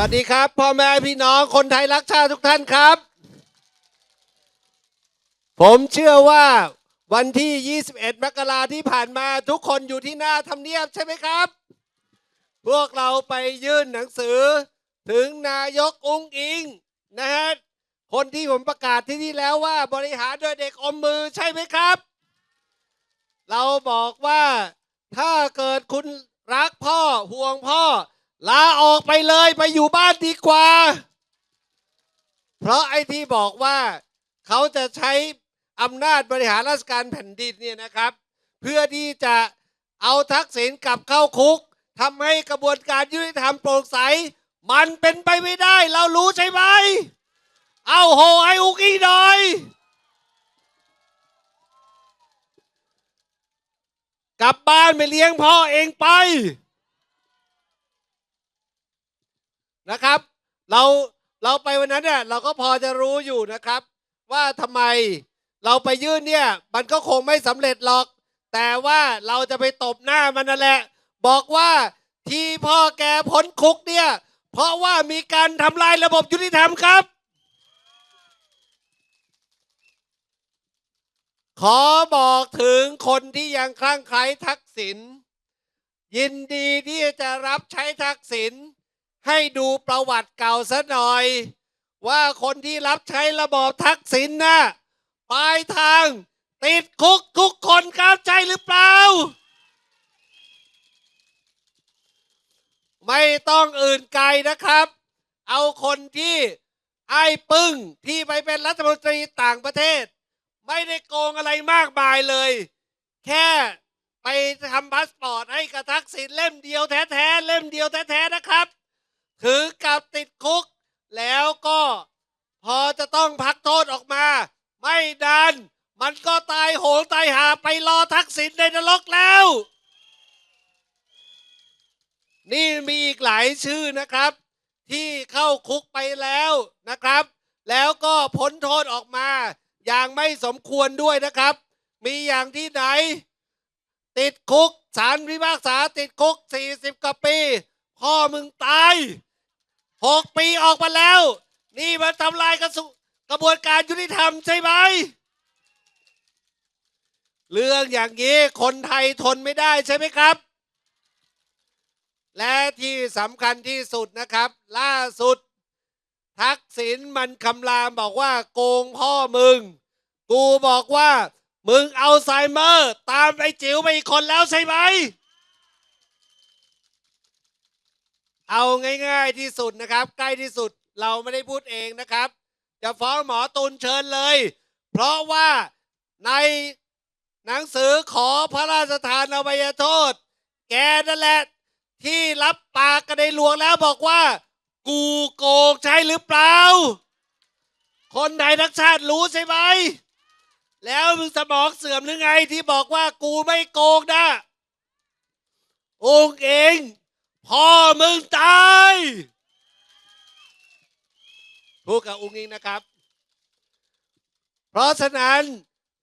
วัสดีครับพ่อแม่พี่น้องคนไทยรักชาติทุกท่านครับ ผมเชื่อว่าวันที่ 21 มกราที่ผ่านมาทุกคนอยู่ที่หน้าทำเนียบใช่ไหมครับ พวกเราไปยื่นหนังสือถึงนายกอุ้งอิงนะฮะคนที่ผมประกาศที่นี่แล้วว่าบริหารโดยเด็กอมมือใช่ไหมครับ เราบอกว่าถ้าเกิดคุณรักพ่อห่วงพ่อ ลาออกไปเลยไปอยู่บ้านดีกว่า เพราะไอ้ที่บอกว่าเขาจะใช้อำนาจบริหารราชการแผ่นดินเนี่ยนะครับ เพื่อที่จะเอาทักษิณกลับเข้าคุกทำให้กระบวนการยุติธรรมโปร่งใส มันเป็นไปไม่ได้ เรารู้ใช่ไหม เอาโหไอ้อุกอีหน่อย กลับบ้านไปเลี้ยงพ่อเองไป นะครับ เราเราไปวันนั้นเนี่ยเราก็พอจะรู้อยู่นะครับ ว่าทำไมเราไปยื่นเนี่ย มันก็คงไม่สำเร็จหรอก แต่ว่าเราจะไปตบหน้ามันนั่นแหละ บอกว่าที่พ่อแกพ้นคุกเนี่ย เพราะว่ามีการทำลายระบบยุติธรรมครับ ขอบอกถึงคนที่ยังคลั่งไคล้ทักษิณยินดีที่จะรับใช้ทักษิณ ให้ดูประวัติเก่าซะหน่อย ว่าคนที่รับใช้ระบอบทักษิณน่ะปลายทาง ติดคุกทุกคนครับใช่หรือเปล่า ไม่ต้องอื่นไกลนะครับ เอาคนที่ไอ้ปึ้งที่ไปเป็นรัฐมนตรีต่างประเทศ ไม่ได้โกงอะไรมากมายเลย แค่ไปทำพาสปอร์ตให้กับทักษิณเล่มเดียวแท้ๆเล่มเดียวแท้ๆนะครับ ถึงกับติดคุก แล้วก็พอจะต้องพักโทษออกมา ไม่นานมันก็ตายโหงตายหาไปรอทักษิณในนรกแล้ว นี่มีอีกหลายชื่อนะครับ ที่เข้าคุกไปแล้วนะครับ แล้วก็พ้นโทษออกมา อย่างไม่สมควรด้วยนะครับ มีอย่างที่ไหน ติดคุกสารพิพากษาติดคุก 40กว่าปีพ่อมึงตาย หกปีออกมาแล้ว นี่มันทำลายกระสุกระบวนการยุติธรรมใช่ไหม เรื่องอย่างนี้คนไทยทนไม่ได้ใช่ไหมครับ และที่สำคัญที่สุดนะครับ ล่าสุด ทักษิณมันคำรามบอกว่าโกงพ่อมึง กูบอกว่า มึงเอาไซเมอร์ ตามไอ้จิ๋วไปอีกคนแล้วใช่ไหม เอาง่ายๆที่สุดนะครับ ใกล้ที่สุดเราไม่ได้พูดเองนะครับ จะฟ้องหมอตุลเชิญเลย เพราะว่าในหนังสือขอพระราชทานอภัยโทษ แกนั่นแหละที่รับปากกันในหลวงแล้วบอกว่า กูโกงใช่หรือเปล่า คนไทยทั้งชาติรู้ใช่ไหม แล้วมึงสมองเสื่อมหรือไงที่บอกว่ากูไม่โกงนะองค์เอง พ่อมึงตายพูดกับองค์เองนะครับ เพราะฉะนั้น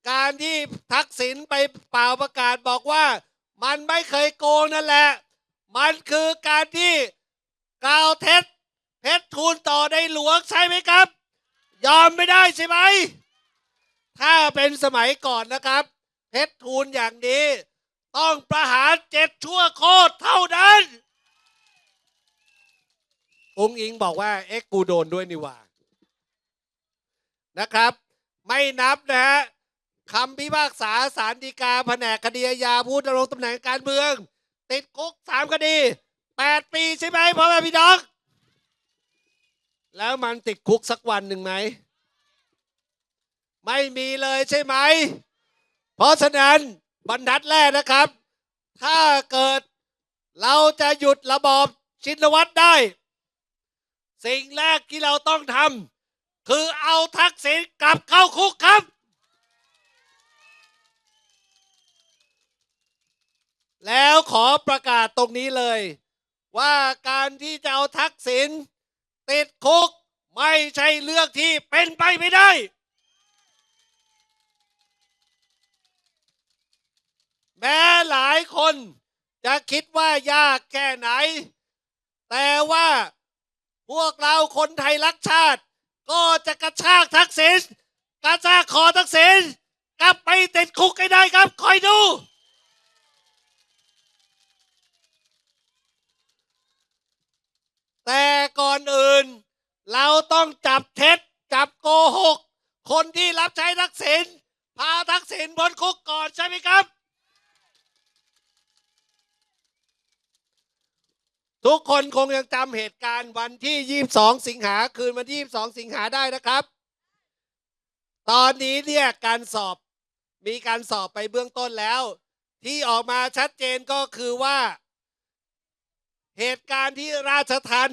การที่ทักษิณไปเป่าประกาศบอกว่ามันไม่เคยโกงนั่นแหละ มันคือการที่กล่าวเท็จเพชรทูลต่อในหลวงใช่ไหมครับ ยอมไม่ได้ใช่ไหม ถ้าเป็นสมัยก่อนนะครับเพชรทูลอย่างนี้ ต้องประหารเจ็ดชั่วโคตรเท่านั้น องค์อิงบอกว่าเอ็กกูโดนด้วยนี่ว่านะครับ ไม่นับนะฮะคำพิพากษาสารดีกาแผนกคดีอาญาผู้ดำรงตำแหน่งการเมือง ติดคุกสามคดีแปดปีใช่ไหมพ่อแม่พี่น้องแล้วมันติดคุกสักวันหนึ่งไหม ไม่มีเลยใช่ไหม เพราะฉะนั้นบรรทัดแรกนะครับ ถ้าเกิดเราจะหยุดระบอบชินวัตรได้ สิ่งแรกที่เราต้องทำคือเอาทักษิณกลับเข้าคุกครับ แล้วขอประกาศตรงนี้เลย ว่าการที่จะเอาทักษิณติดคุกไม่ใช่เรื่องที่เป็นไปไม่ได้ แม้หลายคนจะคิดว่ายากแค่ไหน แต่ว่า พวกเราคนไทยรักชาติ ก็จะกระชากทักษิณกระชากคอทักษิณกลับไปติดคุกให้ได้ครับ คอยดู แต่ก่อนอื่น เราต้องจับเท็จ จับโกหก คนที่รับใช้ทักษิณพาทักษิณพ้นคุกก่อนใช่ไหมครับ ทุกคนคงยังจำเหตุการณ์วันที่ 22 สิงหาคืนวันที่ 22 สิงหาได้นะครับ ตอนนี้เนี่ยการสอบมีการสอบไปเบื้องต้นแล้ว ที่ออกมาชัดเจนก็คือว่า เหตุการณ์ที่ราชทัน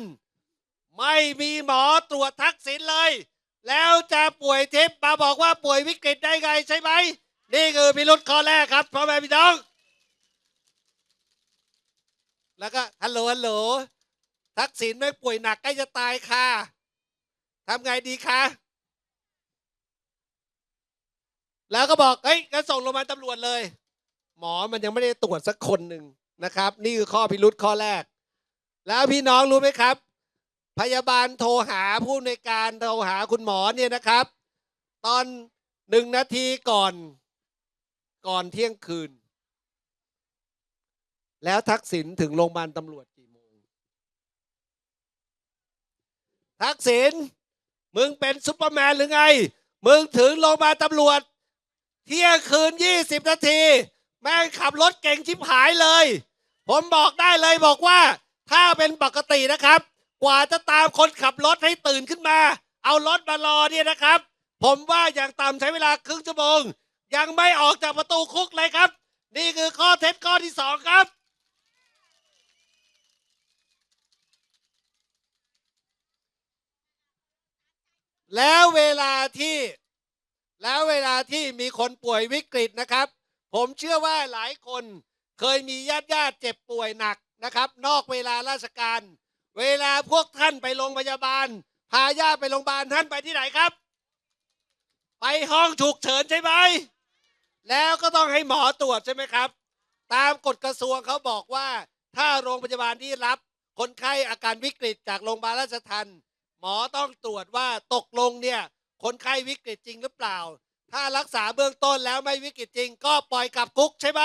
ไม่มีหมอตรวจทักษิณเลย แล้วจะป่วยทิพย์มาบอกว่าป่วยวิกฤตได้ไงใช่ไหม นี่คือพิรุษข้อแรกครับพ่อแม่พี่น้อง แล้วก็ฮัลโหลฮัลโหลทักษิณไม่ป่วยหนักใกล้จะตายค่ะทำไงดีคะแล้วก็บอกเฮ้ยงั้นส่งโรงพยาบาลตำรวจเลย หมอมันยังไม่ได้ตรวจสักคนหนึ่งนะครับ นี่คือข้อพิรุษข้อแรก แล้วพี่น้องรู้ไหมครับ พยาบาลโทรหาผู้ในการโทรหาคุณหมอเนี่ยนะครับ ตอนหนึ่งนาทีก่อน ก่อนเที่ยงคืน แล้วทักษิณถึงโรงพยาบาลตำรวจกี่โมง ทักษิณมึงเป็นซุปเปอร์แมนหรือไง มึงถึงโรงพยาบาลตำรวจ เที่ยงคืน 20 นาที แม่งขับรถเก่งชิบหายเลย ผมบอกได้เลยบอกว่า ถ้าเป็นปกตินะครับ กว่าจะตามคนขับรถให้ตื่นขึ้นมา เอารถมารอเนี่ยนะครับ ผมว่าอย่างต่ำใช้เวลาครึ่งชั่วโมง ยังไม่ออกจากประตูคุกเลยครับ นี่คือข้อเท็จข้อที่สองครับ แล้วเวลาที่แล้วเวลาที่มีคนป่วยวิกฤตนะครับ ผมเชื่อว่าหลายคนเคยมีญาติญาติเจ็บป่วยหนักนะครับ นอกเวลาราชการ เวลาพวกท่านไปโรงพยาบาล พาญาติไปโรงพยาบาลท่านไปที่ไหนครับ ไปห้องฉุกเฉินใช่ไหมแล้วก็ต้องให้หมอตรวจใช่ไหมครับ ตามกฎกระทรวงเขาบอกว่า ถ้าโรงพยาบาลที่รับคนไข้อาการวิกฤตจากโรงพยาบาลราชทัน หมอต้องตรวจว่าตกลงเนี่ยคนไข้วิกฤตจริงหรือเปล่า ถ้ารักษาเบื้องต้นแล้วไม่วิกฤตจริง ก็ปล่อยกลับคุกใช่ไหม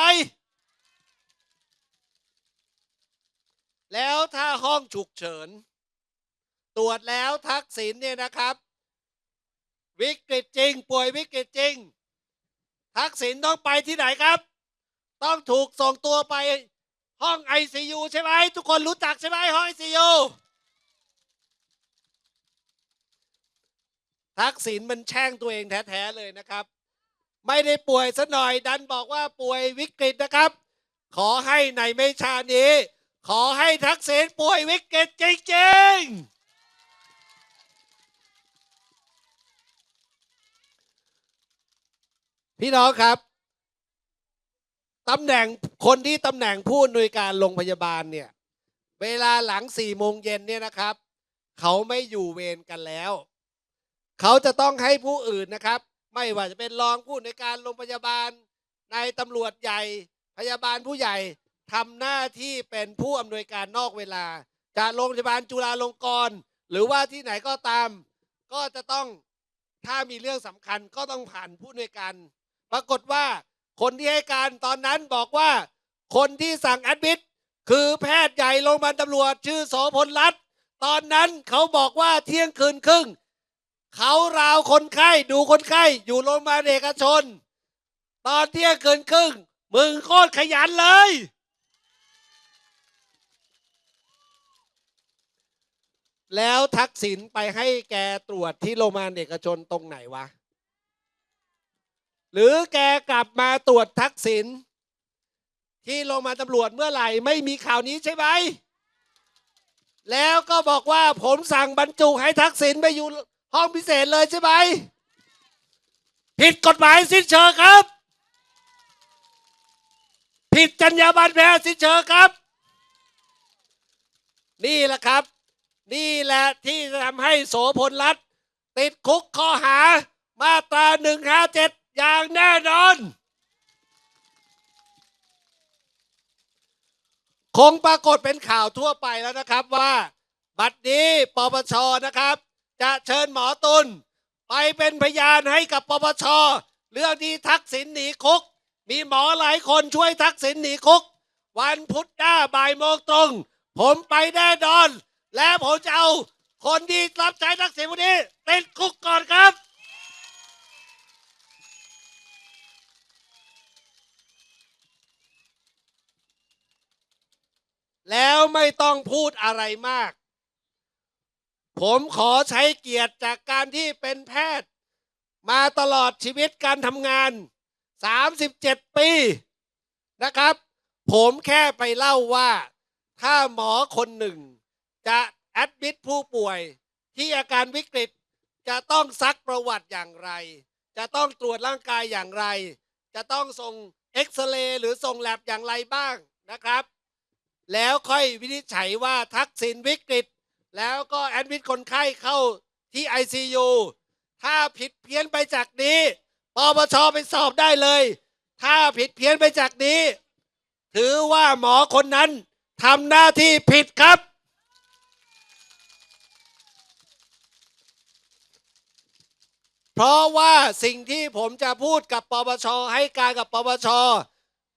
แล้วถ้าห้องฉุกเฉิน ตรวจแล้วทักษิณเนี่ยนะครับ วิกฤตจริง ป่วยวิกฤตจริง ทักษิณต้องไปที่ไหนครับ ต้องถูกส่งตัวไปห้อง ICU ใช่ไหมทุกคนรู้จักใช่ไหมห้อง ICU ทักษิณมันแช่งตัวเองแท้ๆเลยนะครับ ไม่ได้ป่วยซะหน่อยดันบอกว่าป่วยวิกฤตนะครับ ขอให้ในไม่ชานี้ ขอให้ทักษิณป่วยวิกฤตจริงๆพี่น้องครับตำแหน่งคนที่ตำแหน่งผู้อำนวยการโรงพยาบาลเนี่ยเวลาหลังสี่โมงเย็นเนี่ยนะครับ เขาไม่อยู่เวรกันแล้ว เขาจะต้องให้ผู้อื่นนะครับ ไม่ว่าจะเป็นรองผู้ในการโรงพยาบาลนายตำรวจใหญ่พยาบาลผู้ใหญ่ทำหน้าที่เป็นผู้อำนวยการนอกเวลาจากโรงพยาบาลจุฬาลงกรณ์หรือว่าที่ไหนก็ตาม ก็จะต้องถ้ามีเรื่องสำคัญก็ต้องผ่านผู้อำนวยการ ปรากฏว่าคนที่ให้การตอนนั้นบอกว่า คนที่สั่งแอดมิดคือแพทย์ใหญ่โรงพยาบาลตำรวจชื่อโสพลรัตน์ตอนนั้นเขาบอกว่าเที่ยงคืนครึ่ง เขาราวคนไข้ดูคนไข้อยู่โรงพยาบาลเอกชน ตอนเที่ยงคืนครึ่ง มึงโคตรขยันเลย แล้วทักษิณไปให้แกตรวจที่โรงพยาบาลเอกชนตรงไหนวะ หรือแกกลับมาตรวจทักษิณที่โรงพยาบาลตำรวจเมื่อไหร่ไม่มีข่าวนี้ใช่ไหมแล้วก็บอกว่าผมสั่งบรรจุให้ทักษิณไปอยู่ ห้องพิเศษเลยใช่ไหมผิดกฎหมายสิ้นเชิงครับ ผิดจรรยาบรรณแพทย์สิ้นเชิงครับ นี่แหละครับ นี่แหละที่จะทำให้โสพลรัตน์ติดคุกข้อหามาตราหนึ่งห้าเจ็ดอย่างแน่นอน คงปรากฏเป็นข่าวทั่วไปแล้วนะครับว่า บัดนี้ปปชนะครับ จะเชิญหมอตุลไปเป็นพยานให้กับปปชเรื่องที่ทักษิณหนีคุก มีหมอหลายคนช่วยทักษิณหนีคุก วันพุธหน้าบ่ายโมงตรง ผมไปแน่นอน และผมจะเอาคนที่รับใช้ทักษิณวันนี้ติดคุกก่อนครับแล้วไม่ต้องพูดอะไรมาก ผมขอใช้เกียรติจากการที่เป็นแพทย์ มาตลอดชีวิตการทำงาน 37 ปีนะครับ ผมแค่ไปเล่าว่า ถ้าหมอคนหนึ่ง จะแอดมิดผู้ป่วย ที่อาการวิกฤตจะต้องซักประวัติอย่างไร จะต้องตรวจร่างกายอย่างไร จะต้องส่งเอ็กซเรย์หรือส่งแลบอย่างไรบ้างนะครับ แล้วค่อยวินิจฉัยว่าทักษิณวิกฤต แล้วก็แอดมิดคนไข้เข้าที่ ICU ถ้าผิดเพี้ยนไปจากนี้ปปชไปสอบได้เลย ถ้าผิดเพี้ยนไปจากนี้ ถือว่าหมอคนนั้นทำหน้าที่ผิดครับ เพราะว่าสิ่งที่ผมจะพูดกับปปชให้การกับปปช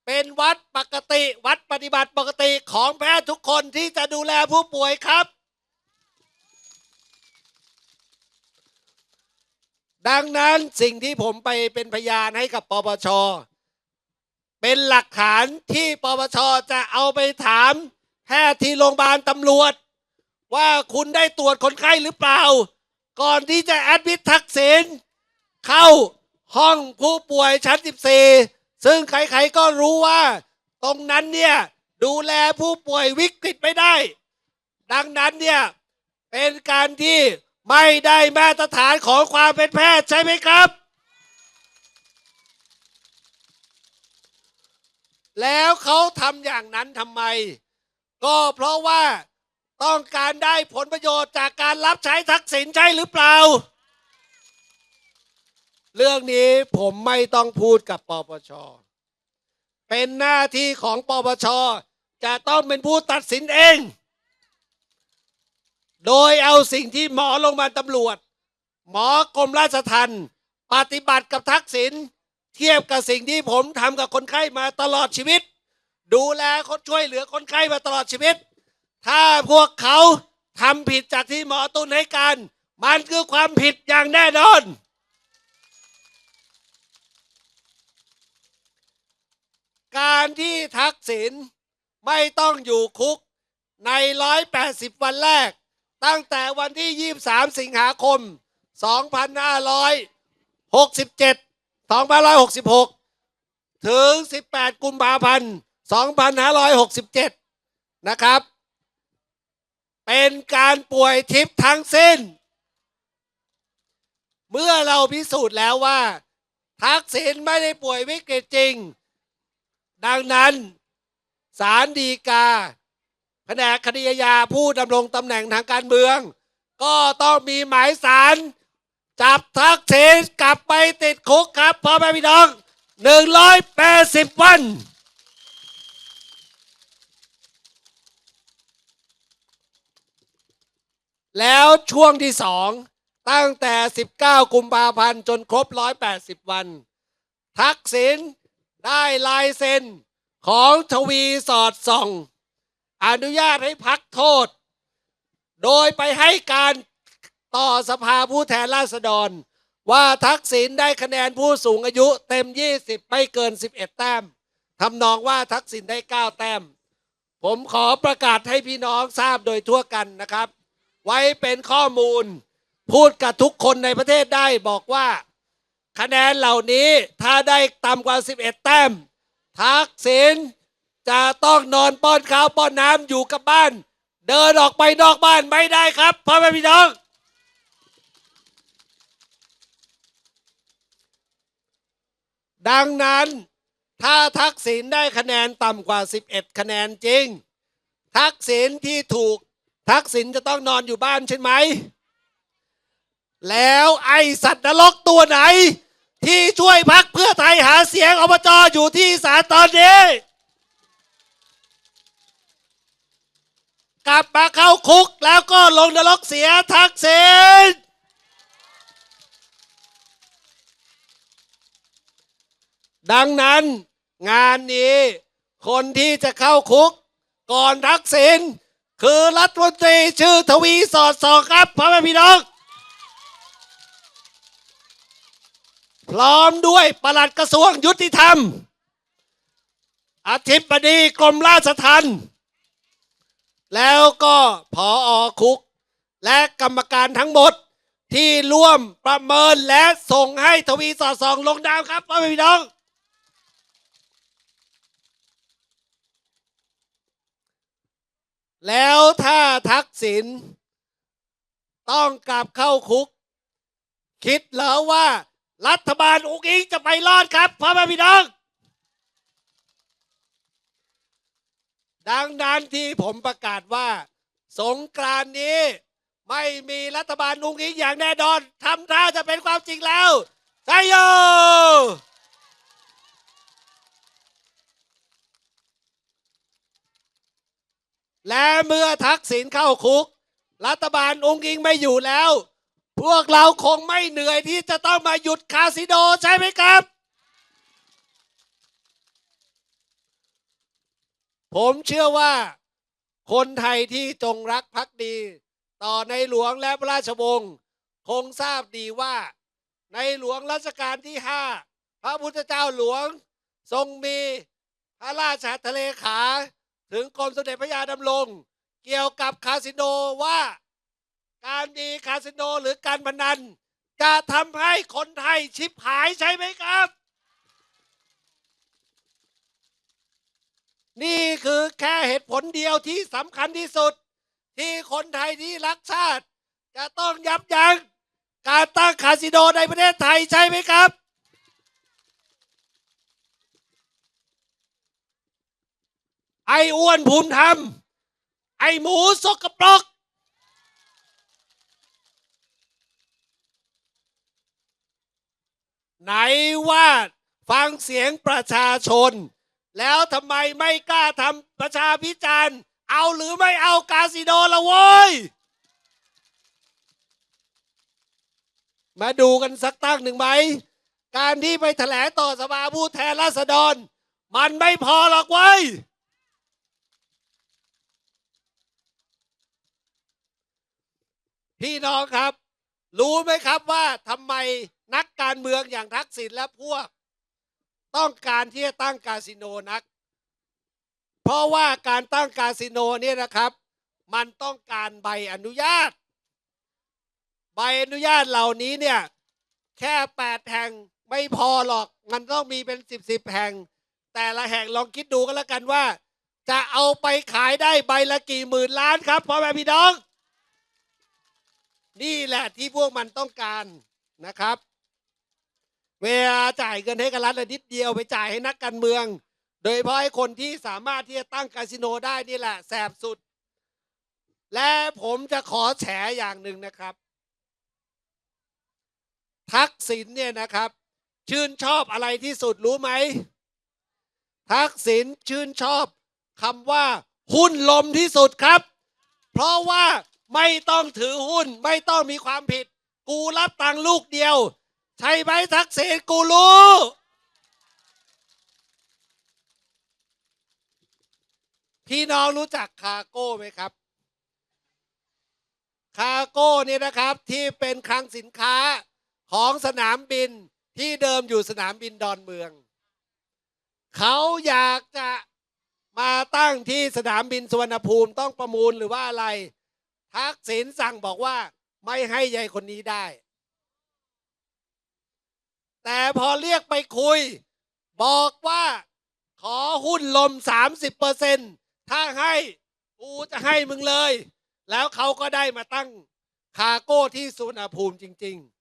เป็นวัดปกติวัดปฏิบัติปกติของแพทย์ทุกคนที่จะดูแลผู้ป่วยครับ ดังนั้นสิ่งที่ผมไปเป็นพยานให้กับปปช เป็นหลักฐานที่ปปชจะเอาไปถามแพทย์ที่โรงพยาบาลตำรวจ ว่าคุณได้ตรวจคนไข้หรือเปล่า ก่อนที่จะแอดมิดทักษิณเข้าห้องผู้ป่วยชั้น 14 ซึ่งใครๆก็รู้ว่า ตรงนั้นเนี่ย ดูแลผู้ป่วยวิกฤตไม่ได้ ดังนั้นเนี่ย เป็นการที่ ไม่ได้มาตรฐานของความเป็นแพทย์ใช่ไหมครับ แล้วเขาทำอย่างนั้นทำไม ก็เพราะว่าต้องการได้ผลประโยชน์จากการรับใช้ทักษิณใช่หรือเปล่า เรื่องนี้ผมไม่ต้องพูดกับปปช เป็นหน้าที่ของปปช จะต้องเป็นผู้ตัดสินเอง โดยเอาสิ่งที่หมอลงมาตำรวจ หมอกรมราชทัณฑ์ปฏิบัติกับทักษิณเทียบกับสิ่งที่ผมทำกับคนไข้มาตลอดชีวิต ดูแลคนช่วยเหลือคนไข้มาตลอดชีวิต ถ้าพวกเขาทำผิดจากที่หมอตุนให้การ มันคือความผิดอย่างแน่นอน การที่ทักษิณไม่ต้องอยู่คุกใน 180 วันแรก ตั้งแต่วันที่ 23 สิงหาคม 2567 2566 ถึง 18 กุมภาพันธ์ 2567 นะครับ เป็นการป่วยทิพย์ทั้งสิ้น เมื่อเราพิสูจน์แล้วว่า ทักษิณไม่ได้ป่วยวิกฤตจริง ดังนั้นศาลฎีกา แผนกคดีอาญาผู้ดำรงตำแหน่งทางการเมือง ก็ต้องมีหมายสารจับทักษิณกลับไปติดคุกครับพ่อแม่พี่น้อง 180 วัน แล้วช่วงที่สองตั้งแต่ 19 กุมภาพันธ์จนครบ 180 วัน ทักษิณได้ลายเซ็นของทวีสอดส่อง อนุญาตให้พักโทษ โดยไปให้การต่อสภาผู้แทนราษฎร ว่าทักษิณได้คะแนนผู้สูงอายุเต็ม 20 ไม่เกิน 11 แต้มทำนองว่าทักษิณได้ 9 แต้ม ผมขอประกาศให้พี่น้องทราบโดยทั่วกันนะครับ ไว้เป็นข้อมูล พูดกับทุกคนในประเทศได้บอกว่า คะแนนเหล่านี้ถ้าได้ต่ำกว่า 11 แต้ม ทักษิณ จะต้องนอนป้อนข้าวป้อนน้ำอยู่กับบ้าน เดินออกไปนอกบ้านไม่ได้ครับพ่อแม่พี่น้อง ดังนั้นถ้าทักษิณได้คะแนนต่ำกว่า 11 คะแนนจริง ทักษิณที่ถูกทักษิณจะต้องนอนอยู่บ้านใช่ไหม แล้วไอสัตว์นรกตัวไหน ที่ช่วยพักเพื่อไทยหาเสียงอบจอยู่ที่สารตอนนี้ กลับมาเข้าคุกแล้วก็ลงนรกเสียทักษิณดังนั้นงานนี้คนที่จะเข้าคุก ก่อนทักษิณคือรัฐมนตรีชื่อทวีสอดส่องครับพ่อแม่พี่น้อง พร้อมด้วยปลัดกระทรวงยุติธรรมอธิบดีกรมราชทัณฑ์ แล้วก็ผออคุก และกรรมการทั้งหมดที่ร่วมประเมินและส่งให้ทวีสอดส่องลงดาวครับพ่อแม่พี่น้อง แล้วถ้าทักษิณต้องกลับเข้าคุก คิดเหรอว่ารัฐบาลอุกอิงจะไปรอดครับพ่อแม่พี่น้อง ดังนั้นที่ผมประกาศว่า สงกรานนี้ไม่มีรัฐบาลอุกอิงอย่างแน่นอนทำท่าจะเป็นความจริงแล้วใช่โยและเมื่อทักษิณเข้าคุก รัฐบาลองค์อิงไม่อยู่แล้ว พวกเราคงไม่เหนื่อยที่จะต้องมาหยุดคาสิโนใช่ไหมครับ ผมเชื่อว่าคนไทยที่จงรักภักดี ต่อในหลวงและพระราชวงศ์คงทราบดีว่า ในหลวงรัชกาลที่ห้าพระพุทธเจ้าหลวง ทรงมีพระราชทะเลขา ถึงกรมสมเด็จพระยาดำรง เกี่ยวกับคาสิโนว่า การมีคาสิโนหรือการพนัน จะทำให้คนไทยชิบหายใช่ไหมครับ นี่คือแค่เหตุผลเดียวที่สำคัญที่สุด ที่คนไทยที่รักชาติ จะต้องยับยั้งการตั้งคาสิโนในประเทศไทยใช่ไหมครับ ไอ้อ้วนภูมิธรรม ไอ้หมูสกปรกไหนว่าฟังเสียงประชาชน แล้วทำไมไม่กล้าทำประชาพิจารณ์ เอาหรือไม่เอาคาสิโนละโว้ย มาดูกันสักตั้งหนึ่งไหม การที่ไปแถลงต่อสภาผู้แทนราษฎร มันไม่พอหรอกเว้ยพี่น้องครับ รู้ไหมครับว่าทำไมนักการเมืองอย่างทักษิณและพวก ต้องการที่จะตั้งคาสิโนนัก เพราะว่าการตั้งคาสิโนเนี่ยนะครับ มันต้องการใบอนุญาต ใบอนุญาตเหล่านี้เนี่ยแค่แปดแห่งไม่พอหรอก มันต้องมีเป็นสิบสิบแห่ง แต่ละแห่งลองคิดดูกันแล้วกันว่า จะเอาไปขายได้ใบละกี่หมื่นล้านครับพ่อแม่พี่น้อง นี่แหละที่พวกมันต้องการนะครับ เวลาจ่ายเงินให้กับรัฐนิดเดียวไปจ่ายให้นักการเมือง โดยเฉพาะให้คนที่สามารถที่จะตั้งคาสิโนได้นี่แหละแสบสุด และผมจะขอแฉอย่างหนึ่งนะครับ ทักษิณเนี่ยนะครับ ชื่นชอบอะไรที่สุดรู้ไหม ทักษิณชื่นชอบคำว่า หุ้นลมที่สุดครับ เพราะว่าไม่ต้องถือหุ้นไม่ต้องมีความผิด กูรับตังลูกเดียว ใช่ไหมทักษิณกูรู้พี่น้องรู้จักคาโก้ไหมครับ คาโก้นี่นะครับที่เป็นคลังสินค้าของสนามบินที่เดิมอยู่สนามบินดอนเมือง เขาอยากจะมาตั้งที่สนามบินสุวรรณภูมิต้องประมูลหรือว่าอะไร ทักษิณสั่งบอกว่าไม่ให้ยายคนนี้ได้ แต่พอเรียกไปคุย บอกว่าขอหุ้นลม 30%ถ้าให้กูจะให้มึงเลย แล้วเขาก็ได้มาตั้งคาโก้ที่สุวรภูมิจริง ๆ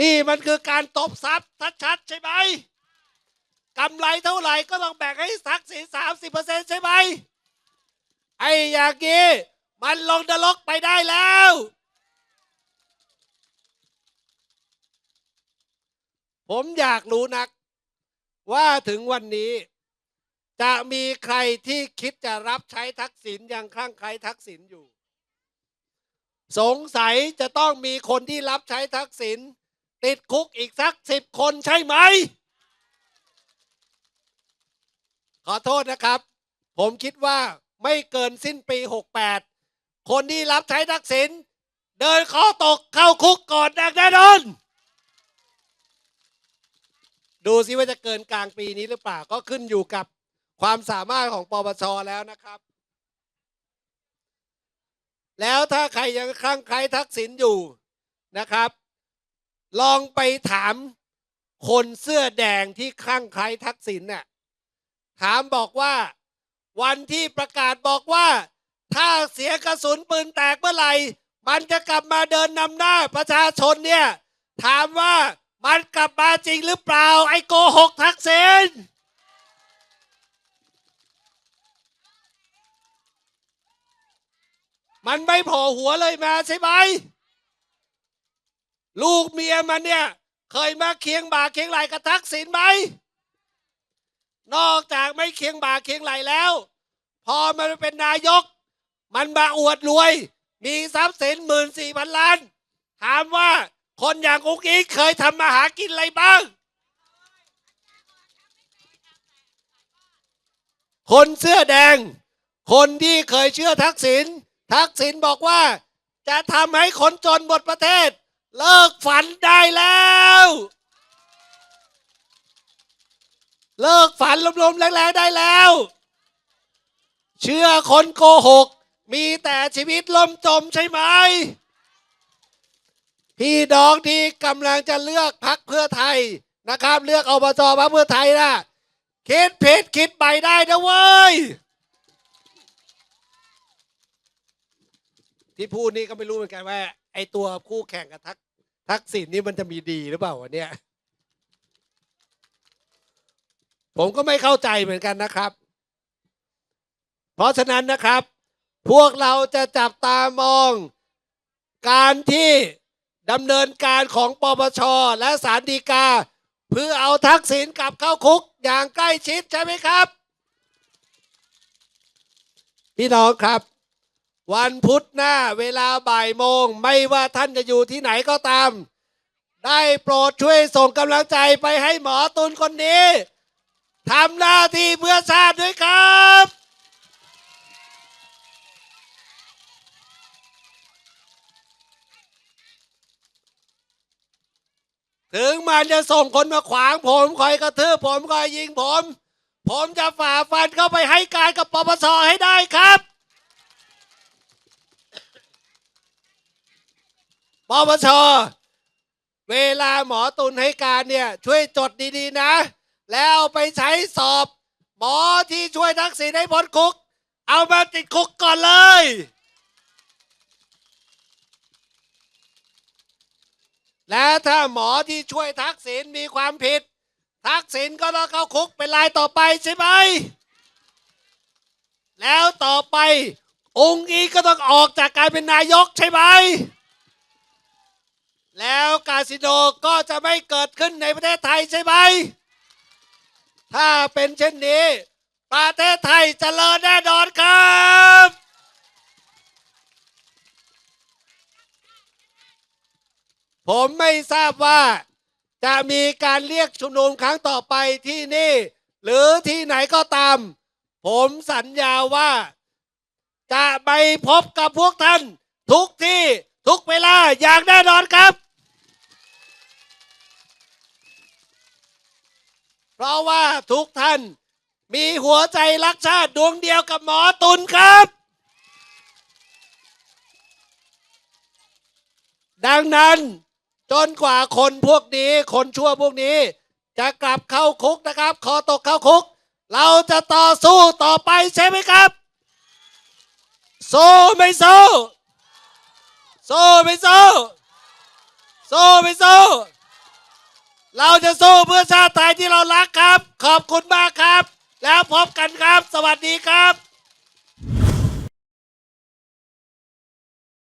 นี่มันคือการตบทรัพย์ชัดๆใช่ไหมกำไรเท่าไหร่ก็ต้องแบ่งให้สักสิสามสิบเปอร์เซ็นต์ใช่ไหมไอ้อย่างนี้มันลงนรกไปได้แล้ว ผมอยากรู้นัก ว่าถึงวันนี้ จะมีใครที่คิดจะรับใช้ทักษิณอยังคลั่งไคล้ทักษิณอยู่ สงสัยจะต้องมีคนที่รับใช้ทักษิณติดคุกอีกสักสิบคนใช่ไหม ขอโทษนะครับ ผมคิดว่าไม่เกินสิ้นปี 68 คนที่รับใช้ทักษิณเดินคอตกเข้าคุกก่อนแน่นอน ดูซิว่าจะเกินกลางปีนี้หรือเปล่าก็ขึ้นอยู่กับความสามารถของปปชแล้วนะครับ แล้วถ้าใครยังคลั่งไคล้ทักษิณอยู่นะครับ ลองไปถามคนเสื้อแดงที่คลั่งไคล้ทักษิณน่ะถามบอกว่าวันที่ประกาศบอกว่า ถ้าเสียกระสุนปืนแตกเมื่อไหร่ มันจะกลับมาเดินนำหน้าประชาชนเนี่ย ถามว่า มันกลับมาจริงหรือเปล่า ไอ้โกหกทักษิณมันไม่โผล่หัวเลยมาใช่ไหม ลูกเมียมันเนี่ย เคยมาเคียงบ่าเคียงไหลกับทักษิณไหม นอกจากไม่เคียงบ่าเคียงไหลแล้ว พอมันเป็นนายก มันมาอวดรวย มีทรัพย์สินหมื่นสี่พันล้าน ถามว่า คนอย่างอุกอิงเคยทำมาหากินอะไรบ้าง คนเสื้อแดง คนที่เคยเชื่อทักษิณทักษิณบอกว่า จะทำให้คนจนหมดประเทศ เลิกฝันได้แล้ว เลิกฝันลมๆแรงๆได้แล้ว เชื่อคนโกหก มีแต่ชีวิตล่มจมใช่ไหม พี่น้องที่กำลังจะเลือกพักเพื่อไทยนะครับ เลือกอบจพักเพื่อไทยนะคิดผิดคิดใหม่ได้นะเว้ยที่พูดนี่ก็ไม่รู้เหมือนกันว่า ไอตัวคู่แข่งกับทักทักษิณนี่มันจะมีดีหรือเปล่าวะเนี่ยผมก็ไม่เข้าใจเหมือนกันนะครับ เพราะฉะนั้นนะครับ พวกเราจะจับตามองการที่ ดำเนินการของปปชและศาลฎีกา เพื่อเอาทักษิณกลับเข้าคุกอย่างใกล้ชิดใช่ไหมครับ พี่น้องครับ วันพุธหน้าเวลาบ่ายโมงไม่ว่าท่านจะอยู่ที่ไหนก็ตาม ได้โปรดช่วยส่งกำลังใจไปให้หมอตุลคนนี้ทำหน้าที่เพื่อชาติด้วยครับ ถึงมันจะส่งคนมาขวางผมคอยกระทืบผมคอยยิงผม ผมจะฝ่าฟันเข้าไปให้การกับปปสให้ได้ครับปปชเวลาหมอตุลให้การเนี่ยช่วยจดดีๆนะ แล้วเอาไปใช้สอบ หมอที่ช่วยทักษิณให้พ้นคุก เอามาติดคุกก่อนเลย และถ้าหมอที่ช่วยทักษิณมีความผิด ทักษิณก็ต้องเข้าคุกเป็นรายต่อไปใช่ไหม แล้วต่อไปองค์อีก็ต้องออกจากการเป็นนายกใช่ไหม แล้วคาสิโนก็จะไม่เกิดขึ้นในประเทศไทยใช่ไหม ถ้าเป็นเช่นนี้ ประเทศไทยจเจริญแน่นอนครับ ผมไม่ทราบว่าจะมีการเรียกชุมนุมครั้งต่อไปที่นี่ หรือที่ไหนก็ตาม ผมสัญญาว่า จะไปพบกับพวกท่าน ทุกที่ทุกเวลาอย่างแน่นอนครับ เพราะว่าทุกท่านมีหัวใจรักชาติดวงเดียวกับหมอตุลครับ ดังนั้น จนกว่าคนพวกนี้ คนชั่วพวกนี้ จะกลับเข้าคุกนะครับ ขอตกเข้าคุก เราจะต่อสู้ต่อไปใช่ไหมครับสู้ไม่สู้สู้ไม่สู้สู้ไม่สู้เราจะสู้เพื่อชาติไทยที่เรารักครับ ขอบคุณมากครับ แล้วพบกันครับ สวัสดีครับ